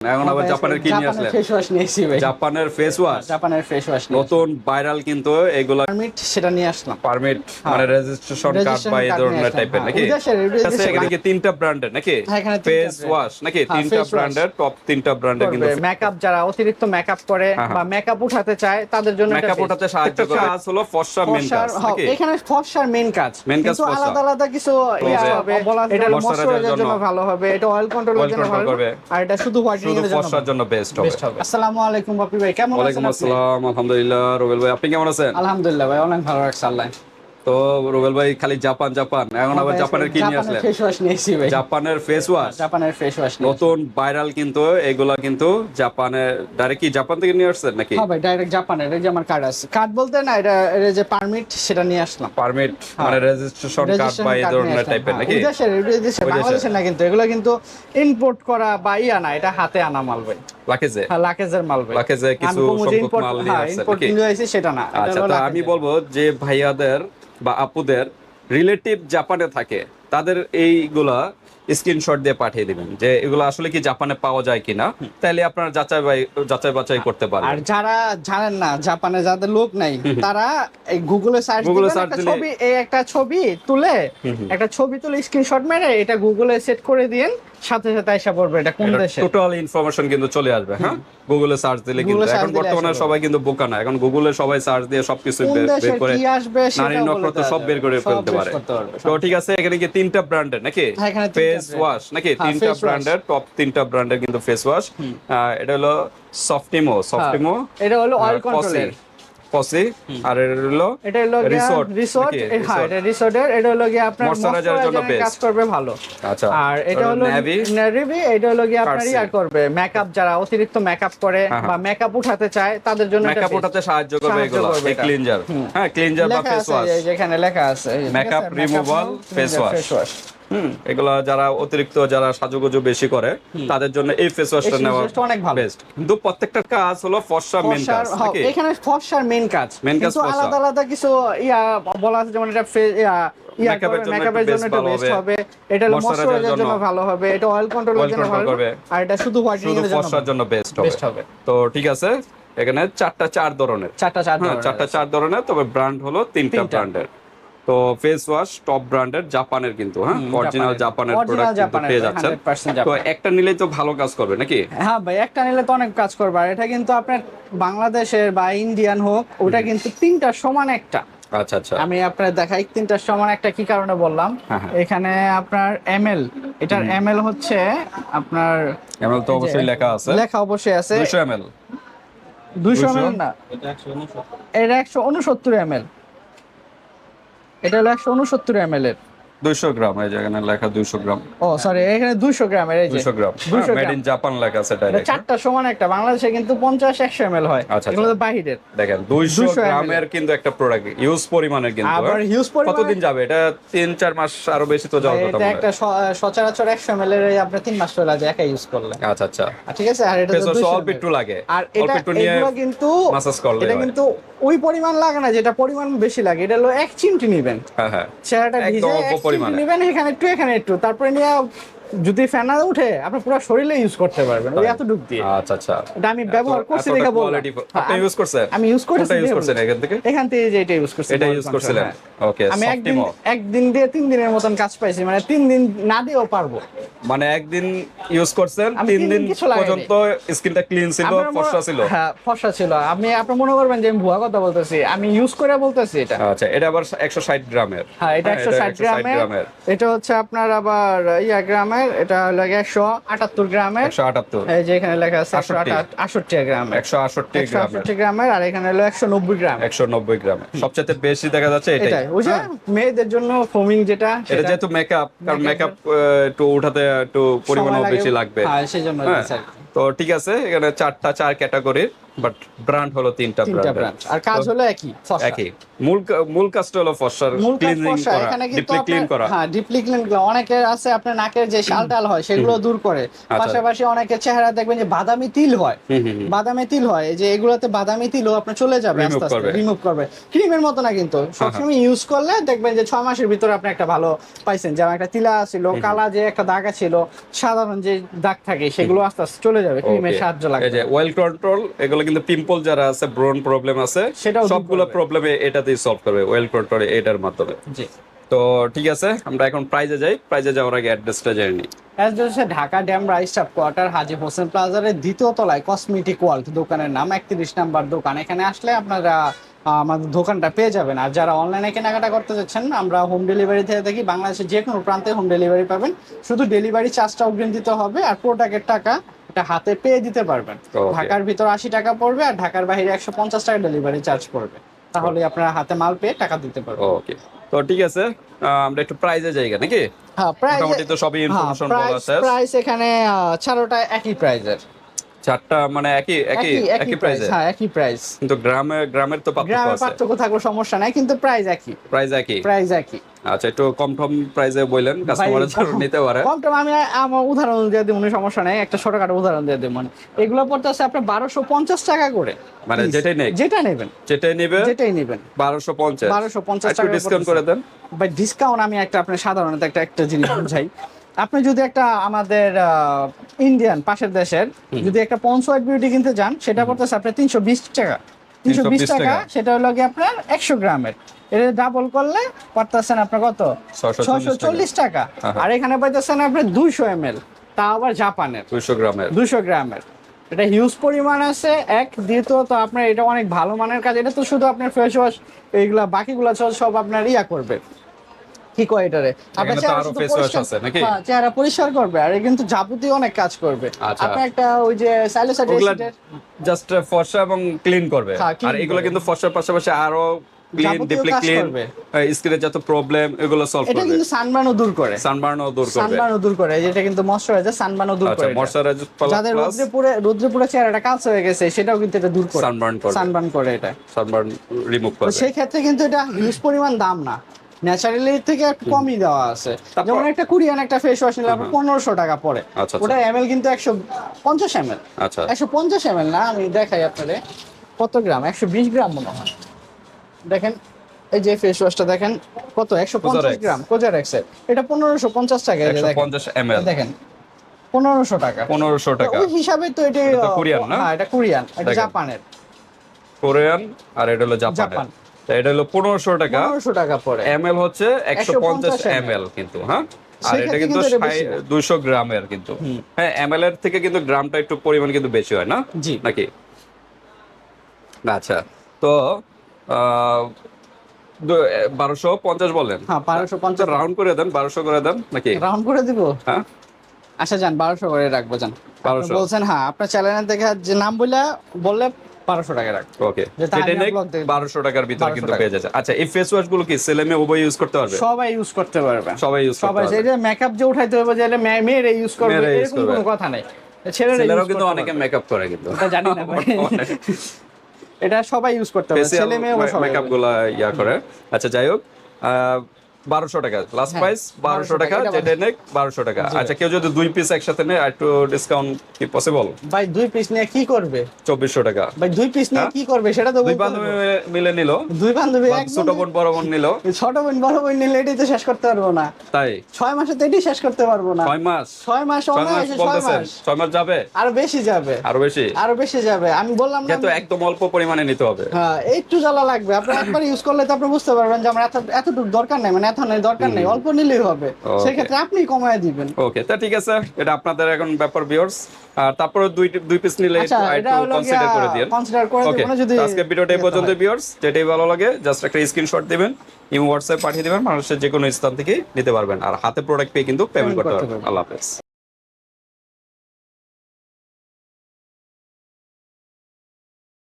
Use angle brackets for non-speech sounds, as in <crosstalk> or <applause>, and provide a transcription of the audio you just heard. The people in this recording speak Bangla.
এখন আবার জাপানের কি নিয়ে আসলেন ফেস ওয়াশ নিয়েছি ভাই। জাপানের ফেস ওয়াশ জাপানের ফেস ওয়াশ নতুন ভাইরাল কিন্তু এগুলা পারমিট সেটা নিয়ে আসলাম। পারমিট মানে রেজিস্ট্রেশন কার্ড বা এই ধরনের টাইপের নাকি হ্যাঁ। ওই আচ্ছা, এখানে কি তিনটা ব্র্যান্ডের নাকি? হ্যাঁ, এখানে ফেস ওয়াশ নাকি? হ্যাঁ, তিনটা ব্র্যান্ডের টপ তিনটা ব্র্যান্ডের কিন্তু মেকআপ যারা অতিরিক্ত মেকআপ করে হ্যাঁ, হ্যাঁ। বা মেকআপ উঠাতে চায় তাদের জন্য মেকআপ। ওঠাতে সাহায্য করে। কাজ, হলো ফর্সা মেন কাজ হ্যাঁ, নাকি এখানে ফর্সার মেন কাজ। Main কাজ ফর্সা। আলাদা আলাদা কিছু ইয়া হবে। এটা হলো জন্য ভালো হবে। এটা অয়েল কন্ট্রোলের জন্য ভালো করবে। আর এটা শুধু হোয়াইটেনিং শুধু জন্য বেস্ট হবে। আসসালামু আলাইকুম বাপি ভাই। কেমন আছেন ওয়ালাইকুম আসসালাম আলহামদুলিল্লাহ রবিল ভাই আপনি কেমন আছেন? আলহামদুলিল্লাহ ভাই অনেক ভালো রাখছে আল্লাহ। তো রুবেল ভাই খালি জাপান জাপান। এখন আবার জাপানের কি নিয়ে আসলেন? ফেস ওয়াশ নিয়েছি ভাই। জাপানের ফেস ওয়াশ জাপানের ফেস ওয়াশ নতুন ভাইরাল কিন্তু এগুলা কিন্তু জাপানে ডাইরেক্ট কি জাপান থেকে নিয়ে আসছেন নাকি? হ্যাঁ ভাই ডাইরেক্ট জাপানের এই যে আমার কার্ড আছে। কার্ড বলতে না এটা যে পারমিট সেটা নিয়ে আসলাম। পারমিট মানে রেজিস্ট্রেশন কার্ড বা এই ধরনের টাইপের হ্যাঁ। নাকি? ওই দেশের, দেশের, বাংলাদেশের না কিন্তু এগুলো কিন্তু ইম্পোর্ট করা বা ইয়া না এটা হাতে আনা মাল ভাই। লাকেজে হ্যাঁ লাকেজের মাল ভাই। লাকেজে কিছু সংখ্যক মাল নিয়ে হ্যাঁ, আসছি সেটা না আচ্ছা তো আমি বলব যে ভাইয়াদের বা আপুদের রিলেটিভ জাপানে থাকে। তাদের এইগুলা স্ক্রিনশট দিয়ে পাঠিয়ে দিবেন যে এগুলো আসলে কি জাপানে পাওয়া যায় কিনা। তাহলে আপনারা যাচাই যাচাই বাছাই করতে পারেন আর যারা জানেন না জাপানে যাদের লোক নাই তারা এই গুগলে সার্চ গুগলে একটা দিলে- ছবি এই একটা ছবি তুলে একটা ছবি তুলে স্ক্রিনশট মেরে এটা গুগলে সেট করে দিয়েন সাথে সাথে এসে পড়বে এটা কোন দেশে? টোটাল ইনফরমেশন কিন্তু চলে আসবে হ্যাঁ? গুগলে সার্চ দিলে কিন্তু এখন বর্তমানে সবাই কিন্তু বোকা না এখন গুগলে সবাই সার্চ দিয়ে সবকিছু বের করে নারী নক্ষত্র সব বের করে ফেলতে পারে। তো ঠিক আছে এখানে কি তিনটা ব্র্যান্ডের নাকি? হ্যাঁ, ফেস ওয়াশ নাকি? হ্যাঁ, তিনটা ব্র্যান্ডের টপ তিনটা ব্র্যান্ডের কিন্তু ফেস ওয়াশ এটা হলো সফটিমো সফটিমো এটা হলো অয়েল কন্ট্রোলের পসি আর এটা হলো এটা হলো রিসোর্ট রিসোর্ট হ্যাঁ এটা রিসোর্টের এটা হলো গিয়ে আপনার Moisturizer জন্য কাজ করবে ভালো। আচ্ছা আর এটা হলো নেভি নেভি এটা হলো গিয়ে আপনার। ইয়ার করবে মেকআপ যারা অতিরিক্ত মেকআপ করে হ্যাঁ, বা মেকআপ উঠাতে চায় তাদের জন্য মেকআপ। ওঠাতে সাহায্য করবে এগুলো এই ক্লিনজার হ্যাঁ ক্লিনজার বা ফেস ওয়াশ এখানে লেখা আছে এই যে, ঠিক Makeup এগুলো যারা অতিরিক্ত যারা সাজুগুজু বেশি করে তাদের জন্য এই ফেস ওয়াশটা নেওয়া অনেক ভালো। বেস্ট কিন্তু প্রত্যেকটার কাজ হলো ফর্সা মেন কাজ এখানে ফর্সার মেন কাজ। Main কাজ ফর্সা। আলাদা আলাদা কিছু ইয়া বলা আছে যেমন এটা ফে- ইয়া Makeup এর জন্য মেকআপের জন্য best ভালো বেস্ট হবে। হবে। এটা হলো ময়শ্চারাইজারের জন্য জন্য। ভালো হবে। এটা অয়েল কন্ট্রোলের জন্য ভালো করবে। আর এটা শুধু হোয়াইটেনিং এর জন্য বেস্ট হবে। তো ঠিক আছে এখানে চারটা চার ধরনের। চারটা চার হ্যাঁ ধরনের চারটা চার ধরনের তবে ব্র্যান্ড হলো তিনটা। ব্র্যান্ডের তো ফেস ওয়াশ টপ ব্র্যান্ডের জাপানের কিন্তু হ্যাঁ? অরিজিনাল জাপানের প্রোডাক্ট কিন্তু পেয়ে যাচ্ছেন। তো একটা নিলেই তো ভালো কাজ করবে নাকি? হ্যাঁ ভাই একটা নিলে তো অনেক কাজ করবে। আর এটা কিন্তু আপনার বাংলাদেশের বা ইন্ডিয়ান হোক ওটা কিন্তু তিনটা সমান একটা। আচ্ছা আচ্ছা। আমি আপনার দেখাই তিনটা সমান একটা কি কারণে বললাম? হ্যাঁ, হ্যাঁ। এখানে আপনার এমএল এটার এমএল হচ্ছে আপনার এমএল তো অবশ্যই লেখা আছে। লেখা অবশ্যই আছে। 200 এমএল 200 এমএল না। এটা একশো উনসত্তর। এমএল এটা হলো একশো উনসত্তর এমএল এর। 200 গ্রাম এই যেখানে লেখা 200 গ্রাম। ও সরি এখানে দুইশো গ্রামের এই 200 গ্রাম। 200 মেড ইন জাপান লেখা আছে ডাইরেক্ট চারটা সমান একটা বাংলাদেশে কিন্তু পঞ্চাশ একশো এমএল হয়। আচ্ছা, এগুলো তো বাহিরের। দেখেন 200 200 গ্রামের কিন্তু একটা প্রোডাক্ট ইউজ পরিমাণের কিন্তু আবার হ্যাঁ? হিউজ পরিমাণে কতদিন যাবে? এটা 3 4 মাস আরও বেশি তো যাওয়ার কথা এটা একটা সচরাচর একশো এমএল এর আপনার তিন মাস চলে যায় একা ইউজ করলে। আচ্ছা আচ্ছা। ঠিক আছে আর এটা তো অল্প একটু লাগে। আর এটা কিন্তু মাসাজ করলে এটা কিন্তু ওই পরিমাণ লাগে না যেটা পরিমাণ বেশি লাগে এটা হলো এক চিমটি নিবেন। হ্যাঁ হ্যাঁ। চেহারাটা ভিজে নিবেন এক চিমটি নেবেন এখানে একটু এখানে একটু। তারপরে নিয়ে যদি ফ্যানা উঠে আপনার পুরো শরীরে ইউজ করতে পারবেন। ওই? এতটুক দিয়ে। আচ্ছা আচ্ছা। এটা আমি ব্যবহার করছি দেখে হ্যাঁ, আপনি ইউজ করছেন? আমি ইউজ করেছি ইউজ করছেন এখান থেকে? এখান থেকে যে এটা ইউজ করছি এটা ইউজ করছিলেন? হ্যাঁ। ওকে আমি একদিন একদিন দিয়ে তিন দিনের মতন কাজ পাইছি। মানে তিন দিন না দিয়েও পারব। মানে একদিন ইউজ করছেন তিন দিন। পর্যন্ত স্কিনটা ক্লিন ছিল ফর্সা ছিল। হ্যাঁ ফর্সা ছিল। আপনি আপনি মনে করবেন যে আমি ভুয়া কথা বলতেছি। আমি ইউজ করে বলতেছি এটা। আচ্ছা এটা আবার 160 গ্রামের। হ্যাঁ এটা একশো ষাট গ্রামের। এটা হচ্ছে আপনার আবার ইয়া গ্রামের এটা হলো একশো আটাত্তর গ্রামের। 178 এই যে এখানে লেখা আছে একশো আটষট্টি। গ্রামের। একশো গ্রামের। আটষট্টি গ্রামের আর এখানে হলো একশো নব্বই গ্রাম 190 গ্রামের। সবচেয়ে বেশি দেখা যাচ্ছে এটাই। এটাই। ওই যে মেয়েদের জন্য ফোমিং যেটা এটা যেহেতু মেকআপ কারণ মেকআপ একটু উঠাতে একটু পরিমাণও বেশি লাগবে। হ্যাঁ সেই জন্য হ্যাঁ। তো ঠিক আছে এখানে চারটা চার ক্যাটাগরির বাট ব্র্যান্ড হলো তিনটা ব্র্যান্ড আর কাজ হলো একই একই। মূল মূল কাজটা হলো ফসার ক্লিনিং করা ডিপলি ক্লিন করা। হ্যাঁ ডিপলি ক্লিন করা। অনেকের আছে আপনার নাকের যে হয় সেগুলো দূর করে। আচ্ছা। পাশাপাশি অনেকের চেহারা দেখবেন যে বাদামি তিল হয়। বাদামি তিল হয় যে এগুলোতে বাদামি তিলও আপনার চলে যাবে আস্তে আস্তে রিমুভ করবে। ক্রিমের মতো না কিন্তু। সবসময় ইউজ করলে দেখবেন যে ছয় মাসের ভিতরে আপনি একটা ভালো পাইছেন। যেমন একটা তিলা ছিল কালা যে একটা দাগ ছিল সাধারণ যে দাগ থাকে সেগুলো আস্তে আস্তে চলে যাবে ক্রিমের সাহায্য লাগবে। যে ওয়েল কন্ট্রোল এগুলো কিন্তু পিম্পল যারা আছে ব্রন প্রবলেম আছে সবগুলো। প্রবলেমে এটাতেই সলভ করবে ওয়েল কন্ট্রোল এটার মাধ্যমে। জি। তো ঠিক আছে আমরা এখন প্রাইজে যাই। প্রাইজে যাওয়ার আগে অ্যাড্রেসটা জেনে নিই। অ্যাড্রেস হচ্ছে ঢাকা ড্যাম রাইস স্টাফ কোয়ার্টার হাজি হোসেন প্লাজারের দ্বিতীয় তলায় কসমেটিক ওয়ার্ল্ড দোকানের নাম একত্রিশ নাম্বার দোকান। এখানে আসলে আপনারা আমাদের দোকানটা পেয়ে যাবেন। আর যারা অনলাইনে কেনাকাটা করতে চাচ্ছেন আমরা হোম ডেলিভারি থেকে থাকি বাংলাদেশের যে কোনো প্রান্তে হোম ডেলিভারি পাবেন। শুধু ডেলিভারি চার্জটা অগ্রিম দিতে হবে আর প্রোডাক্টের টাকা এটা হাতে পেয়ে দিতে পারবেন. ঢাকার ভিতর আশি টাকা পড়বে আর ঢাকার বাইরে একশো পঞ্চাশ টাকা ডেলিভারি চার্জ পড়বে। তাহলে আপনারা হাতে মাল পেয়ে টাকা দিতে পারবেন। ওকে তো ঠিক আছে আমরা একটু প্রাইজে যাই নাকি? হ্যাঁ প্রাইস তো সবই ইনফরমেশন বলা প্রাইস আছে। প্রাইস এখানে চারোটা একই প্রাইজের চারটা মানে একই একই একই প্রাইসে হ্যাঁ একই প্রাইস কিন্তু গ্রামে গ্রামের তো পার্থক্য গ্রামের আছে। পার্থক্য থাকলে সমস্যা নাই কিন্তু প্রাইস একই। প্রাইস একই। প্রাইস একই। আচ্ছা একটু কম টম প্রাইসে কাস্টমারের জন্য নিতে পারে। কম টম আমি আমার উদাহরণ দিয়ে দিব সমস্যা নাই একটা ছোটখাটো উদাহরণ দিয়ে দিব মানে এগুলো পড়তেছে আপনার বারোশো পঞ্চাশ টাকা করে। মানে যেটাই নেক। যেটা নেবেন। যেটাই নেবে যেটাই নেবেন। বারোশো পঞ্চাশ। 1250 একটু টাকা ডিসকাউন্ট করে দেন। ডিসকাউন্ট আমি একটা আপনার সাধারণত একটা একটা জিনিস বুঝাই। আপনি যদি একটা আমাদের ইন্ডিয়ান পাশের দেশের যদি একটা পঞ্চওয়াট বিউটি কিনতে যান সেটা পড়তেছে আপনার তিনশো বিশ টাকা। তিনশো বিশ টাকা। সেটা হলো গিয়ে আপনার একশো গ্রামের। এটা ডাবল করলে পড়তেছেন আপনার কত? ছশো চল্লিশ টাকা। হ্যাঁ, হ্যাঁ। আর এখানে পাইতেছেন আপনার দুইশো এম এল তা আবার জাপানের। দুইশো গ্রামের। দুশো গ্রামের। এটা হিউজ পরিমাণ আছে। এক দ্বিতীয়ত আপনার এটা অনেক ভালো মানের কাজ। এটা তো শুধু আপনার ফেস ওয়াশ এইগুলা বাকিগুলা সব আপনার ইয়া করবে। কি কয় এটারে? আপনার চেহারা আরও শুধু face wash পরিষ্কার- আছে, নাকি? হ্যাঁ, চেহারা পরিষ্কার করবে আর কিন্তু যাবতীয় অনেক কাজ করবে। আচ্ছা। আপনার একটা ওই যে স্যালিসাইড জাস্ট ফর্সা এবং ক্লিন করবে। হ্যাঁ, আর এগুলো কিন্তু ফর্সার পাশাপাশি আরও ক্লিন ডিপলি ক্লিন স্কিনের যত প্রবলেম এগুলো সলভ এটা কিন্তু সানবার্নও দূর করে। সানবার্নও দূর করবে। সানবার্নও দূর করে যেটা কিন্তু ময়শ্চারাইজার সানবার্নও দূর আচ্ছা করে এটা। ময়শ্চারাইজার যাদের রোদ্রে পুরে রোদ্রে পুরে চেহারাটা হয়ে গেছে সেটাও কিন্তু এটা দূর করে। সানবার্ন করবে। সানবার্ন করে এটা। সানবার্ন রিমুভ তো সেই ক্ষেত্রে কিন্তু এটা হিউজ পরিমাণ দাম না। ন্যাচারালি থেকে একটু কমই দেওয়া আছে। যেমন একটা কুরিয়ান একটা ফেস ওয়াশ নিলে আপনার পনেরোশো টাকা পড়ে। আচ্ছা, আচ্ছা। ওটা এমএল কিন্তু একশো পঞ্চাশ এমএল আচ্ছা। একশো পঞ্চাশ এমএল না আমি দেখাই আপনাদের। কত গ্রাম? একশো বিশ গ্রাম মনে হয়। দেখেন এই যে ফেস ওয়াশটা দেখেন কত? একশো পঞ্চাশ গ্রাম কোজারেক্স এর। এটা পনেরোশো পঞ্চাশ টাকা পঞ্চাশ এম এল দেখেন পনেরোশো টাকা। পনেরোশো টাকা। ওই হিসাবে তো এটা এটা কোরিয়ান না? হ্যাঁ এটা কোরিয়ান এটা জাপানের কোরিয়ান আর এটা হলো জাপান। এটা হলো পনেরোশো টাকা। পনেরোশো টাকা পড়ে। এম এল হচ্ছে একশো পঞ্চাশ এম এল কিন্তু হ্যাঁ? আর এটা কিন্তু। দুইশো গ্রামের কিন্তু। হ্যাঁ এম এল এর থেকে কিন্তু গ্রামটা একটু পরিমাণ কিন্তু বেশি হয় না? জি। নাকি? আচ্ছা তো বারোশো পঞ্চাশ বলেন। হ্যাঁ বারোশো পঞ্চাশ। রাউন্ড করে দেন বারোশো করে দেন নাকি? রাউন্ড করে দিব? হ্যাঁ। আচ্ছা যান বারোশো করে রাখব যান। 1200 বলছেন হ্যাঁ আপনার চ্যানেল থেকে যে নাম বললে বললে বারোশো টাকা রাখব। ওকে যেটা নেক blog দেখবেন। বারোশো টাকার ভিতরে কিন্তু পেয়ে যাচ্ছে। আচ্ছা এই ফেস ওয়াশগুলো কি ছেলে মেয়ে উভয় ইউজ করতে পারবে? সবাই ইউজ করতে পারবে। সবাই ইউজ করতে সবাই পারবে। যে মেকআপ যে উঠাইতে হবে যে মেয়েরা ইউজ করবে এরকম কোনো কথা নেই। ছেলেরা ছেলেরাও কিন্তু অনেকে মেকআপ করে কিন্তু। এটা জানি না <laughs> এটা সবাই ইউজ করতে পারবে। ছেলে মেয়ে সবাই মেকআপগুলা ইয়া করে। আচ্ছা যাই হোক বারোশো টাকা। লাস্ট হ্যাঁ, প্রাইস বারোশো টাকা যেটা নেক বারোশো টাকা। আচ্ছা কেউ যদি দুই পিস একসাথে নেয় একটু ডিসকাউন্ট কি পসিবল ভাই দুই পিস নিয়ে কি করবে? চব্বিশশো টাকা। ভাই দুই পিস নিয়ে হ্যাঁ? কি করবে সেটা তো দুই বান্ধবী মিলে- নিল। দুই বান্ধবী ছোট বোন বড় বোন নিল। ছোট বোন বড় বোন নিলে এটাই তো শেষ করতে পারব না। তাই? ছয় মাসে তো এটাই শেষ করতে পারব না। ছয় মাস? ছয় মাস ছয় মাস ছয় বলতেছেন মাস ছয় মাস যাবে? আরও বেশি যাবে। আরও বেশি? আরও বেশি যাবে। আমি বললাম না যেহেতু একদম অল্প পরিমাণে নিতে হবে। হ্যাঁ একটু জ্বালা লাগবে। আপনি একবার ইউজ করলে তো আপনি বুঝতে পারবেন যে আমার এত এতটুকু দরকার নেই। মানে নেই দরকার নেই অল্প নিলেই হবে। সেক্ষেত্রে আপনি কমায় দিবেন। ওকে তা ঠিক আছে এটা আপনাদের এখন ব্যাপার ভিউয়ার্স আর তারপরে দুই দুই পিস নিলে আচ্ছা একটু কনসিডার করে দিন কনসিডার করে দিবেন দেবো যদি আজকে ভিডিওটা এই পর্যন্ত ভিউয়ার্স যেটাই ভালো লাগে জাস্ট একটা স্ক্রিনশট দিবেন ইমো হোয়াটসঅ্যাপ পাঠিয়ে দিবেন মানুষের যে কোনো স্থান থেকে নিতে পারবেন। আর হাতে প্রোডাক্ট পেয়ে কিন্তু পেমেন্ট করতে পারবেন। আল্লাহ হাফেজ।